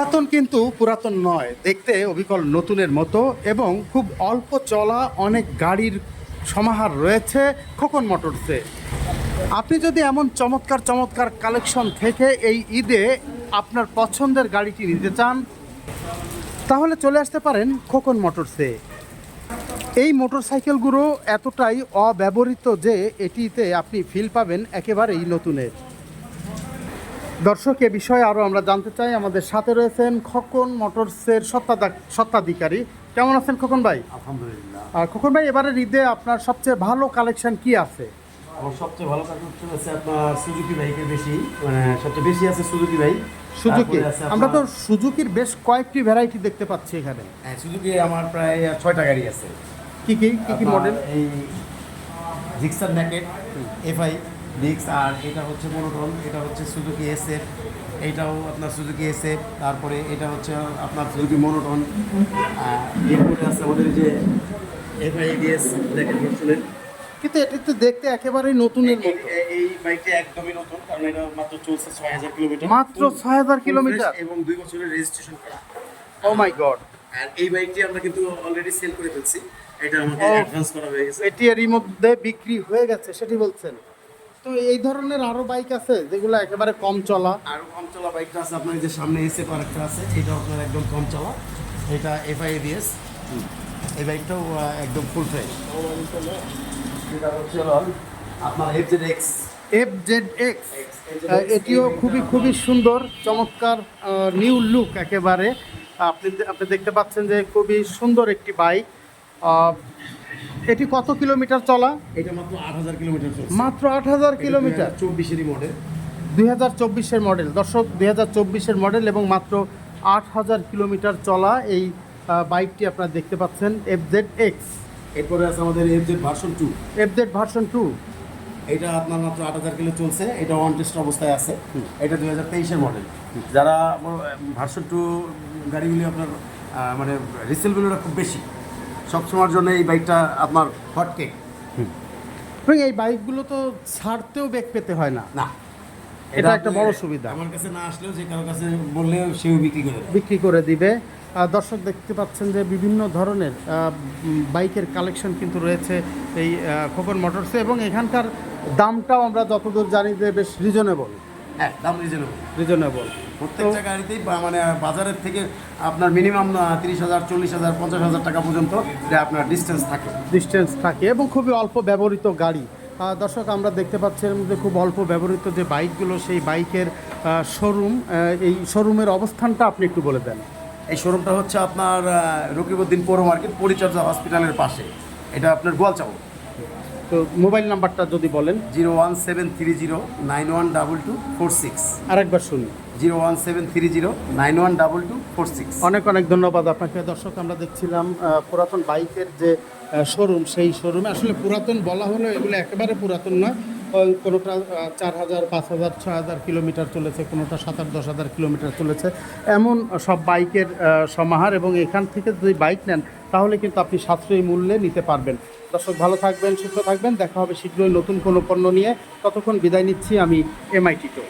পুরাতন কিন্তু পুরাতন নয়। দেখতে অবিকল নতুনের মতো এবং খুব অল্প চলা অনেক গাড়ির সমাহার রয়েছে খোকন মোটরসে আপনি যদি এমন চমৎকার চমৎকার কালেকশন থেকে এই ঈদে আপনার পছন্দের গাড়িটি নিতে চান, তাহলে চলে আসতে পারেন খোকন মোটরসে এই মোটরসাইকেলগুলো এতটাই অব্যবহৃত যে এটিতে আপনি ফিল পাবেন একেবারেই নতুনের। দর্শক এ বিষয়ে আরও আমরা জানতে চাই। আমাদের সাথে রয়েছেন খোকন মোটরসের সত্তাদা- সত্ত্বাধিকারী কেমন আছেন খোকন ভাই? আলহামদুলিল্লাহ। আর খোকন ভাই এবারের ঈদে আপনার সবচেয়ে ভালো কালেকশন কি আছে? আমার সবচেয়ে ভালো হচ্ছে হচ্ছে আপনার সুজুকি বাইকের বেশি মানে সবচেয়ে বেশি আছে সুজুকি বাইক সুজুকি আমরা তো সুজুকির বেশ কয়েকটি ভ্যারাইটি দেখতে পাচ্ছি এখানে। হ্যাঁ সুজুকি আমার প্রায় ছয়টা গাড়ি আছে। কি কি? কি কি মডেল এই জিক্সার ন্যাকেট এফআই ডিক্স আর এটা হচ্ছে মনোটন এটা হচ্ছে সুজুকি এসএফ এইটাও আপনার সুজুকি এসএফ তারপরে এটা হচ্ছে আপনার সুজুকি মনোটন এরপরে আছে আমাদের যে এফআই ডিএস দেখেন শুনেন? কিন্তু এটা তো দেখতে একেবারেই নতুনের মতো। এই- বাইকটা একদমই নতুন কারণ এটা মাত্র চলছে ছয় হাজার কিলোমিটার। মাত্র ছয় হাজার কিলোমিটার? এবং দুই বছরের রেজিস্ট্রেশন করা। ও মাই গড আর এই বাইকটি আমরা কিন্তু অলরেডি সেল করে ফেলছি। এটা আমাকে অ্যাডভান্স করা হয়ে গেছে। এটি এরই মধ্যে বিক্রি হয়ে গেছে সেটি বলছেন। তো এই ধরনের আরও বাইক আছে যেগুলো একেবারে কম চলা। আরও কম চলা বাইকটা আছে। আপনার যে সামনে এসে আরেকটা আছে এটা আপনার একদম কম চলা। এটা এফআইডিএস এই বাইকটাও একদম ফুল ফ্রেশ এটা হচ্ছে আপনার FZ X F Z X এটিও খুবই খুবই সুন্দর চমৎকার নিউ লুক একেবারে। আপনি আপনি দেখতে পাচ্ছেন যে খুবই সুন্দর একটি বাইক এটি কত কিলোমিটার চলা? এটা মাত্র আট হাজার কিলোমিটার মাত্র আট হাজার কিলোমিটার। চব্বিশেরই মডেল দুই হাজার চব্বিশের মডেল দর্শক দুই হাজার চব্বিশের মডেল এবং মাত্র আট হাজার কিলোমিটার চলা এই বাইকটি আপনারা দেখতে পাচ্ছেন এফ জেড এক্স এরপরে আছে আমাদের FZ version two F Z version two এটা আপনার মাত্র আট হাজার কিলো চলছে। এটা ওয়ান টেস্ট অবস্থায় আছে। এটা দুই হাজার তেইশের মডেল যারা ভার্সন টু গাড়িগুলি আপনার মানে রিসেল ভ্যালুটা খুব বেশি। সবসময়ের জন্য এই বাইকটা আপনার হট কেক এবং এই বাইকগুলো তো ছাড়তেও বেগ পেতে হয় না। না। এটা একটা বড় সুবিধা। আমার কাছে না আসলেও যে কারও কাছে বললেও সেও বিক্রি করে বিক্রি করে দিবে। দর্শক দেখতে পাচ্ছেন যে বিভিন্ন ধরনের বাইকের কালেকশন কিন্তু রয়েছে এই খোকন মোটরসে এবং এখানকার দামটাও আমরা যতদূর জানি যে বেশ রিজনেবল হ্যাঁ দাম রিজনেবল রিজনেবল প্রত্যেকটা গাড়িতেই মানে বাজারের থেকে আপনার মিনিমাম তিরিশ হাজার চল্লিশ হাজার পঞ্চাশ হাজার টাকা পর্যন্ত যে আপনার ডিস্টেন্স থাকে। ডিস্টেন্স থাকে এবং খুবই অল্প ব্যবহৃত গাড়ি। দর্শক আমরা দেখতে পাচ্ছি এর মধ্যে খুব অল্প ব্যবহৃত যে বাইকগুলো সেই বাইকের শোরুম এই শোরুমের অবস্থানটা আপনি একটু বলে দেন। এই শোরুমটা হচ্ছে আপনার আহ, রকিবউদ্দিন পৌর মার্কেট পরিচর্যা হসপিটালের পাশে। এটা আপনার গোয়ালচাও তো মোবাইল নাম্বারটা যদি বলেন। Zero one seven three zero nine one double two four six. আরেকবার শুনি zero one seven three zero nine one double two four six. অনেক অনেক ধন্যবাদ আপনাকে। দর্শক আমরা দেখছিলাম পুরাতন বাইকের যে শোরুম সেই শোরুমে। আসলে পুরাতন বলা হলো এগুলো একেবারে পুরাতন নয়। কোনোটা চার হাজার, পাঁচ হাজার ছ হাজার কিলোমিটার চলেছে, কোনোটা সাত আট, দশ হাজার কিলোমিটার চলেছে। এমন সব বাইকের সমাহার এবং এখান থেকে যদি বাইক নেন, তাহলে কিন্তু আপনি সাশ্রয়ী মূল্যে নিতে পারবেন। দর্শক, ভালো থাকবেন, সুস্থ থাকবেন। দেখা হবে শীঘ্রই নতুন কোনো পণ্য নিয়ে। ততক্ষণ বিদায় নিচ্ছি আমি এমআইটি তো।